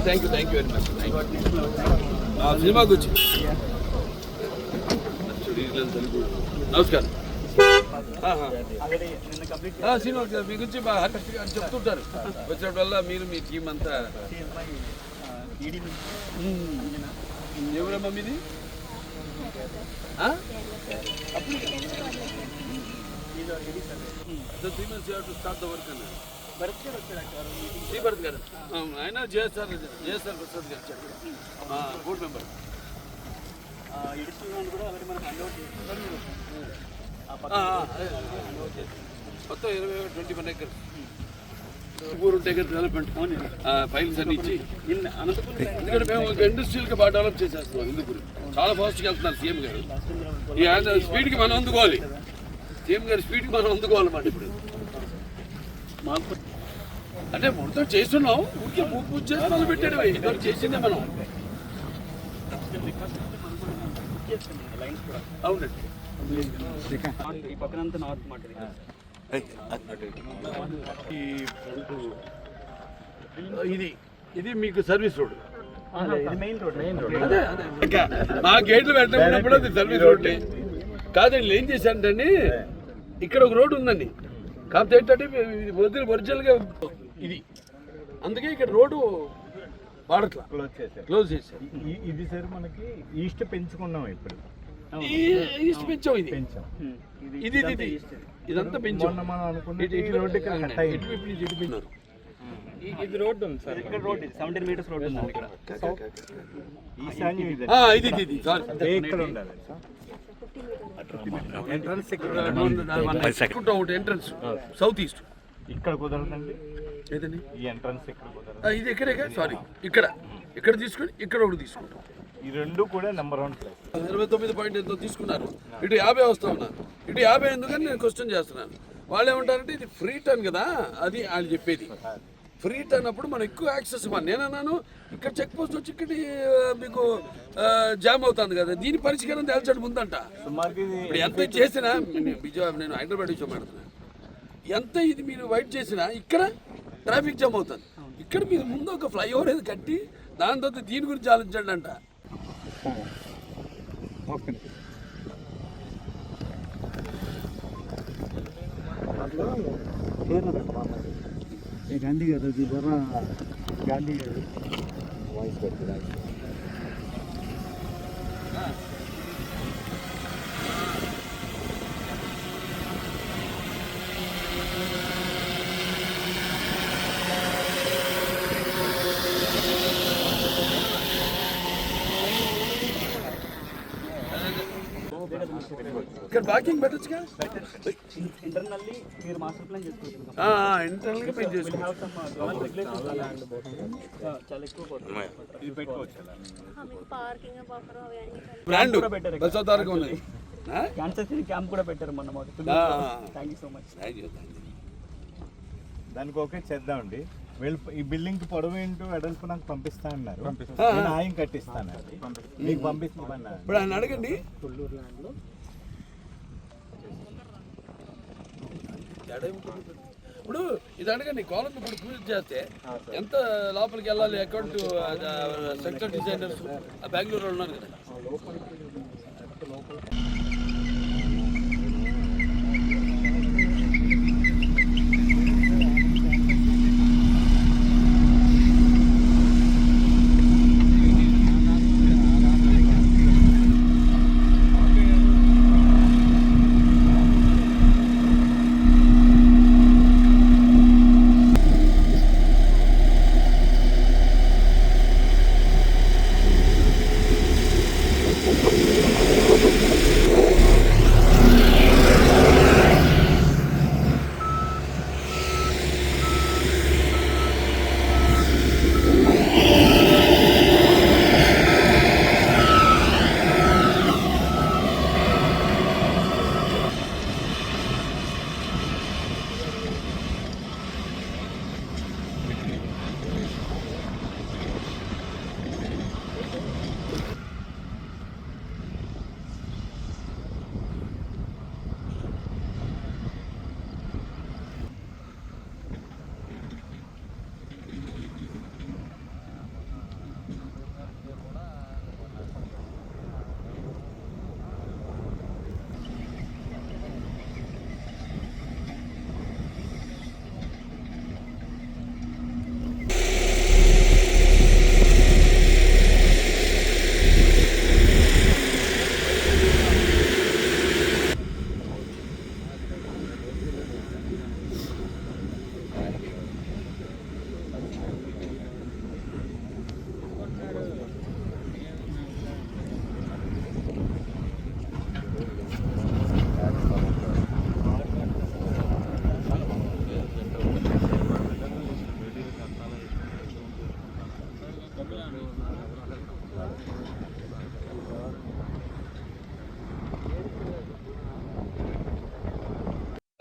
Thank you thank you very much సినిమాకి వచ్చి నమస్కారం ఆహా. ఆ, శ్రీనివాస్ గారు మీ గురించి బాగా హరీష్ గారు చెప్తుంటారు వచ్చినప్పుడల్లా మీరు మీ టీం అంతా మ్మ్. ఎవరమ్మా మీది ఆ? అప్పుడు So three months you have to start the work అన్నారు. శ్రీభరత్ గారు ఆయన జేఎస్ఆర్ జేఎస్ఆర్ ప్రసాద్ గారు చెప్పారు బోర్డు మెంబర్ మొత్తం ఇరవై ట్వంటీ వన్ ఎకర్స్ ఊరు దగ్గర డెవలప్మెంట్ ఫైల్స్ అన్ని ఇచ్చి ఎందుకంటే మేము ఒక ఇండస్ట్రియల్గా బాగా డెవలప్ చేసేస్తున్నాం ఇందుకు చాలా ఫాస్ట్గా వెళ్తున్నారు సీఎం గారు ఈ స్పీడ్కి మనం అందుకోవాలి సీఎం గారి స్పీడ్కి మనం అందుకోవాలన్నమాట ఇప్పుడు మాకు అంటే మొత్తం చేస్తున్నాం ఊరికే పూజ పూజ చేసి మొదలు పెట్టాడు ఇదివరకు చేసిందే మనం. అవునండి. ఈ పక్కనంతా నార్త్ మాట ఇది. ఇది మీకు సర్వీస్ రోడ్ ఇది మెయిన్ రోడ్ మెయిన్ రోడ్ అదే అదే. ఇంకా మా గేట్లు పెట్టినప్పుడు అది సర్వీస్ రోడ్డే కాదండి ఏం చేశారంటే ఇక్కడ ఒక రోడ్డు ఉందండి. కాకపోతే ఏంటంటే ఇది వదిలి ఒరిజినల్గా ఇది. అందుకే ఇక్కడ రోడ్డు వాడట్లా. క్లోజ్ చేశారు. క్లోజ్ చేశారు. ఈ- ఇది సార్ మనకి ఈస్ట్ పెంచుకున్నాం ఇప్పుడు. ఈ- ఈస్ట్ పెంచాం ఇది. పెంచాం. ఇది ఇది ఇది ఇదంతా పెంచాం. మొన్న మనం అనుకున్న ఇటు- ఈ ఇటు- రోడ్డు ఇక్కడ కట్ అయింది. ఇటు- ఇటు- ఇటు పెంచారు. ఇది రోడ్డు ఉంది సార్ ఇక్కడ రోడ్ సెవెంటీన్ మీటర్స్ రోడ్ ఉంది ఇక్కడ. ఈశాన్యం ఇది. ఆ, ఇది ఇది ఇది. సారీ వెహికల్ ఉండాలి. ఎంట్రన్స్ ఇక్కడ ఎంట్రన్స్ సౌత్ ఈస్ట్ ఇక్కడ కుదరదండి. ఏదండి? ఈ ఎంట్రన్స్ ఇక్కడ కుదరదు. ఇది ఎక్కడే సారీ ఇక్కడ. ఇక్కడ తీసుకొని ఇక్కడ ఒకటి తీసుకుంటాం. ఈ రెండు కూడా నెంబర్ వన్ ప్లేస్ ఇరవై తొమ్మిది పాయింట్ ఎంతో తీసుకున్నారు. ఇటు యాభై వస్తా ఉన్నారు. ఇటు యాభై ఎందుకని నేను క్వశ్చన్ చేస్తున్నాను. వాళ్ళు ఏమంటారంటే ఇది ఫ్రీ టర్న్ కదా? అది వాళ్ళు చెప్పేది. ఫ్రీ టర్న్ అప్పుడు మనం ఎక్కువ యాక్సెస్ ఇవ్వాలి. నేను అన్నాను ఇక్కడ చెక్ పోస్ట్ వచ్చి ఇక్కడ మీకు జామ్ అవుతుంది కదా. దీని పరిష్కారం తేల్చడం సుమారుకి ఇది ఇప్పుడు ఎంత చేసినా నేను నేను హైదరాబాద్ నుంచి మాట్లాడుతున్నాను ఎంత ఇది మీరు వైట్ చేసినా ఇక్కడ ట్రాఫిక్ జామ్ అవుతుంది. ఇక్కడ మీరు ముందు ఒక ఫ్లైఓవర్ ఏది కట్టి దాని తర్వాత దీని గురించి ఆలోచించండి అంట. గాంధీ గారు గాంధీ గారు. వాయిస్ ఇక్కడ పార్కింగ్ పెట్టచ్చుగా ఇంటర్నల్లీ మీరు మాస్టర్ ప్లాన్ చేసుకోవచ్చు. ఇంటర్నల్గా పెంచి చేసుకో చాలా ఎక్కువ పోతుంది ఇది పెట్టుకోవచ్చు మీకు పార్కింగ్ బఫర్ అవన్నీ బ్రాండ్ కూడా పెట్టారు ఇక్కడ. బస్ అవతారంగా ఉన్నది? క్యాన్సర్ క్యాంప్ కూడా పెట్టారు మొన్న మాకు. Thank you so much thank you. దానికి ఓకే చేద్దామండి వీళ్ళు ఈ బిల్డింగ్ పొడవు ఏంటో వెడల్పు నాకు పంపిస్తా అన్నారు. నేను ఆయన కట్టిస్తాను. మీకు పంపిస్తామన్నారు. ఇప్పుడు ఆయన అడగండి. తేడా? ఇప్పుడు ఇది అడగండి కాలం ఇప్పుడు పూజ చేస్తే ఎంత లోపలికి వెళ్ళాలి? అకౌంట్ సెక్టర్ డిజైనర్స్ బెంగళూరు ఉన్నారు కదా.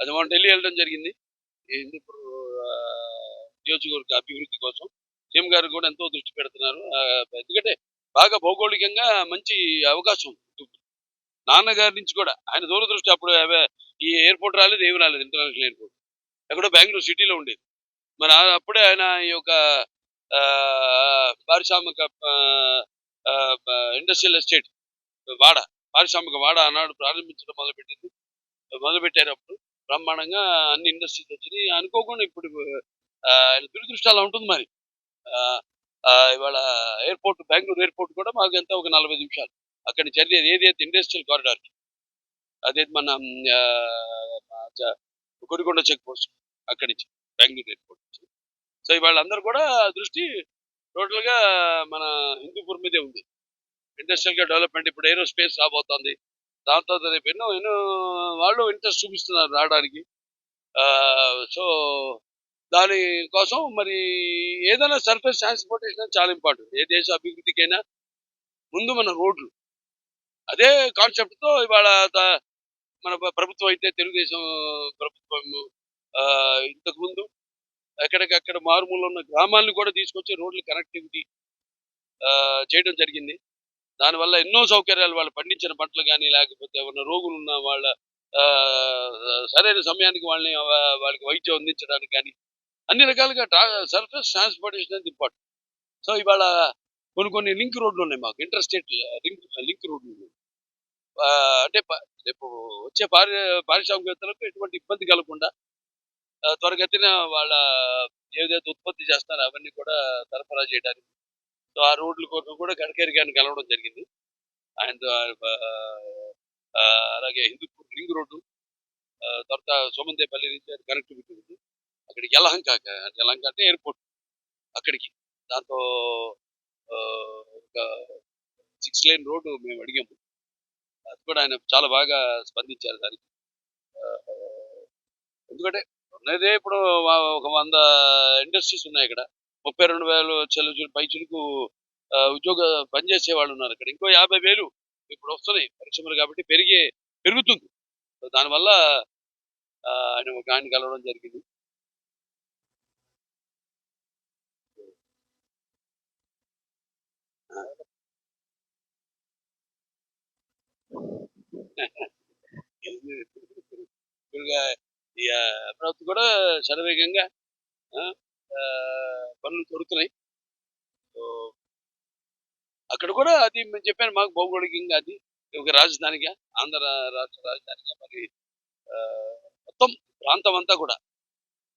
అది మనం ఢిల్లీ వెళ్ళడం జరిగింది. ఇప్పుడు హిందూపూర్ నియోజకవర్గ అభివృద్ధి కోసం సీఎం గారు కూడా ఎంతో దృష్టి పెడుతున్నారు. ఎందుకంటే బాగా భౌగోళికంగా మంచి అవకాశం ఉంది నాన్నగారి నుంచి కూడా ఆయన దూరదృష్టి అప్పుడు అవే ఈ ఎయిర్పోర్ట్ రాలేదు ఏమి రాలేదు ఇంటర్నేషనల్ ఎయిర్పోర్ట్. ఎక్కడో బెంగళూరు సిటీలో ఉండేది. మరి అప్పుడే ఆయన ఈ యొక్క ఆ, పారిశ్రామిక ఇండస్ట్రియల్ ఎస్టేట్ వాడ పారిశ్రామిక వాడ ఆనాడు ప్రారంభించడం మొదలుపెట్టింది. మొదలుపెట్టారు అప్పుడు. బ్రహ్మాండంగా అన్ని ఇండస్ట్రీస్ వచ్చినాయి. అనుకోకుండా ఇప్పుడు ఆ, అలా ఉంటుంది మరి. ఆ, ఇవాళ ఎయిర్పోర్ట్ బెంగళూరు ఎయిర్పోర్ట్ కూడా మాకు ఎంత ఒక నలభై నిమిషాలు. అక్కడ జరిగేది ఏదైతే ఇండస్ట్రియల్ కారిడార్ అదే మన ఆ, కొడికొండ చెక్ పోస్ట్ అక్కడి నుంచి బెంగళూరు ఎయిర్పోర్ట్ నుంచి. సో ఇవాళ అందరూ కూడా దృష్టి టోటల్గా మన హిందూపూర్ మీదే ఉంది. ఇండస్ట్రియల్గా డెవలప్మెంట్ ఇప్పుడు ఏరోస్పేస్ రాబోతోంది. దాంతో రేపు ఎన్నో ఎన్నో వాళ్ళు ఇంట్రెస్ట్ చూపిస్తున్నారు రావడానికి. సో దాని కోసం మరి ఏదైనా సర్ఫేస్ ట్రాన్స్పోర్టేషన్ చాలా ఇంపార్టెంట్. ఏ దేశ అభివృద్ధికైనా ముందు మన రోడ్లు. అదే కాన్సెప్ట్తో ఇవాళ మన ప్రభుత్వం అయితే తెలుగుదేశం ప్రభుత్వం ఇంతకుముందు ఎక్కడికక్కడ మారుమూల ఉన్న గ్రామాలను కూడా తీసుకొచ్చి రోడ్లు కనెక్టివిటీ చేయడం జరిగింది. దానివల్ల ఎన్నో సౌకర్యాలు వాళ్ళు పండించిన పంటలు కానీ లేకపోతే ఉన్న రోగులు ఉన్న వాళ్ళ సరైన సమయానికి వాళ్ళని వాళ్ళకి వైద్యం అందించడానికి కానీ అన్ని రకాలుగా ట్రా సర్ఫేస్ ట్రాన్స్పోర్టేషన్ అనేది ఇంపార్టెంట్. సో ఇవాళ కొన్ని కొన్ని లింక్ రోడ్లు ఉన్నాయి మాకు ఇంటర్ స్టేట్ లింక్ లింక్ రోడ్లు ఉన్నాయి. అంటే రేపు వచ్చే పారి పారిశ్రామికవేత్తలకు ఎటువంటి ఇబ్బంది కలగకుండా త్వరగతిన వాళ్ళ ఏదైతే ఉత్పత్తి చేస్తారో అవన్నీ కూడా సరఫరా చేయడానికి సో ఆ రోడ్ల కోసం కూడా గడ్కరీ గారిని కలవడం జరిగింది. అండ్ అలాగే హిందూపూర్ రింగ్ రోడ్డు తర్వాత సోమందేపల్లి నుంచి కనెక్టివిటీ ఉంది. అక్కడికి యలహంక యలహంక అంటే ఎయిర్పోర్ట్ అక్కడికి. దాంతో ఒక సిక్స్ లేన్ రోడ్డు మేము అడిగాము. అది కూడా ఆయన చాలా బాగా స్పందించారు దానికి. ఎందుకంటే ఉన్నదే ఇప్పుడు ఒక వంద ఇండస్ట్రీస్ ఉన్నాయి ఇక్కడ ముప్పై రెండు వేలు చెల్లు పైచులకు ఉద్యోగ పనిచేసే వాళ్ళు ఉన్నారు ఇక్కడ. ఇంకో యాభై వేలు ఇప్పుడు వస్తున్నాయి. పరిశ్రమలు కాబట్టి పెరిగే పెరుగుతుంది. దానివల్ల ఆయన ఒక ఆయన కలవడం జరిగింది. ఈ అమరావతి కూడా శరవేగంగా ఆ, పనులు దొరుకుతున్నాయి. అక్కడ కూడా అది మేము చెప్పాను మాకు భౌగోళికంగా అది ఒక రాజధానిగా ఆంధ్ర రాష్ట్ర రాజధానిగా మరి మొత్తం ప్రాంతం అంతా కూడా.